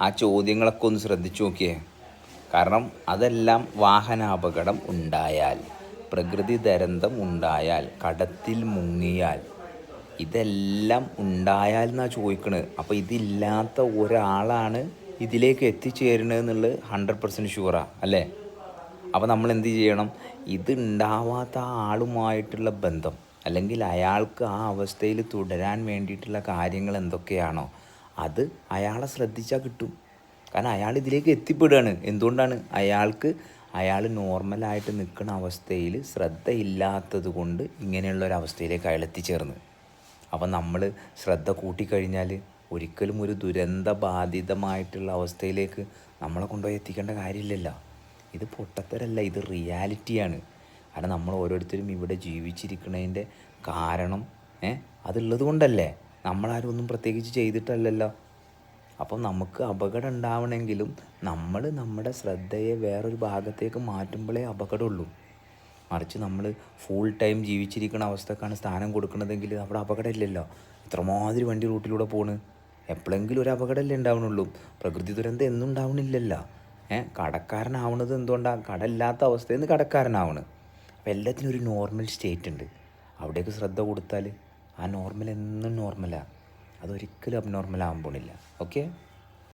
ആ ചോദ്യങ്ങളൊക്കെ ഒന്ന് ശ്രദ്ധിച്ചു നോക്കിയേ. കാരണം അതെല്ലാം വാഹനാപകടം ഉണ്ടായാൽ പ്രകൃതി ദുരന്തം ഉണ്ടായാൽ കടത്തിൽ മുങ്ങിയാൽ ഇതെല്ലാം ഉണ്ടായാൽ എന്നാ ചോദിക്കണത് അപ്പോൾ ഇതില്ലാത്ത ഒരാളാണ് ഇതിലേക്ക് എത്തിച്ചേരുന്നത് എന്നുള്ളത് ഹൺഡ്രഡ് പെർസെന്റ് ഷുവറാ അല്ലേ? അപ്പോൾ നമ്മൾ എന്ത് ചെയ്യണം? ഇത് ഉണ്ടാവാത്ത ആളുമായിട്ടുള്ള ബന്ധം അല്ലെങ്കിൽ അയാൾക്ക് ആ അവസ്ഥയിൽ തുടരാൻ വേണ്ടിയിട്ടുള്ള കാര്യങ്ങൾ എന്തൊക്കെയാണോ അത് അയാളെ ശ്രദ്ധിച്ചാൽ കിട്ടും. കാരണം അയാൾ ഇതിലേക്ക് എത്തിപ്പെടുകയാണ്. എന്തുകൊണ്ടാണ്? അയാൾക്ക് അയാൾ നോർമലായിട്ട് നിൽക്കുന്ന അവസ്ഥയിൽ ശ്രദ്ധയില്ലാത്തത് കൊണ്ട് ഇങ്ങനെയുള്ള ഒരു അവസ്ഥയിലേക്ക് അയാൾ എത്തിച്ചേർന്ന്. അപ്പം നമ്മൾ ശ്രദ്ധ കൂട്ടിക്കഴിഞ്ഞാൽ ഒരിക്കലും ഒരു ദുരന്ത ബാധിതമായിട്ടുള്ള അവസ്ഥയിലേക്ക് നമ്മളെ കൊണ്ടുപോയി എത്തിക്കേണ്ട കാര്യമില്ലല്ലോ. ഇത് പൊട്ടത്തരല്ല ഇത് റിയാലിറ്റിയാണ്. കാരണം നമ്മൾ ഓരോരുത്തരും ഇവിടെ ജീവിച്ചിരിക്കുന്നതിന്റെ കാരണം ഏ അതുള്ളത് കൊണ്ടല്ലേ? നമ്മളാരും ഒന്നും പ്രത്യേകിച്ച് ചെയ്തിട്ടല്ലല്ലോ. അപ്പം നമുക്ക് അപകടം ഉണ്ടാവണമെങ്കിലും നമ്മൾ നമ്മുടെ ശ്രദ്ധയെ വേറൊരു ഭാഗത്തേക്ക് മാറ്റുമ്പോഴേ അപകടമുള്ളൂ. മറിച്ച് നമ്മൾ ഫുൾ ടൈം ജീവിച്ചിരിക്കുന്ന അവസ്ഥക്കാണ് സ്ഥാനം കൊടുക്കുന്നതെങ്കിൽ അവിടെ അപകടമില്ലല്ലോ. ഇത്രമാതിരി വണ്ടി റൂട്ടിലൂടെ പോണ്. എപ്പോഴെങ്കിലും ഒരു അപകടമല്ലേ ഉണ്ടാവണുള്ളൂ. പ്രകൃതി ദുരന്തം എന്നും ഉണ്ടാവണില്ലല്ലോ. ഏഹ് കടക്കാരനാവണത് എന്തുകൊണ്ടാണ് കടമില്ലാത്ത അവസ്ഥയിൽ നിന്ന് കടക്കാരനാവണ്. അപ്പോൾ എല്ലാത്തിനും ഒരു നോർമൽ സ്റ്റേറ്റ് ഉണ്ട്. അവിടേക്ക് ശ്രദ്ധ കൊടുത്താൽ ആ നോർമൽ എന്നും നോർമലാണ് അതൊരിക്കലും അബ്നോർമൽ ആകാൻ പോണില്ല. ഓക്കെ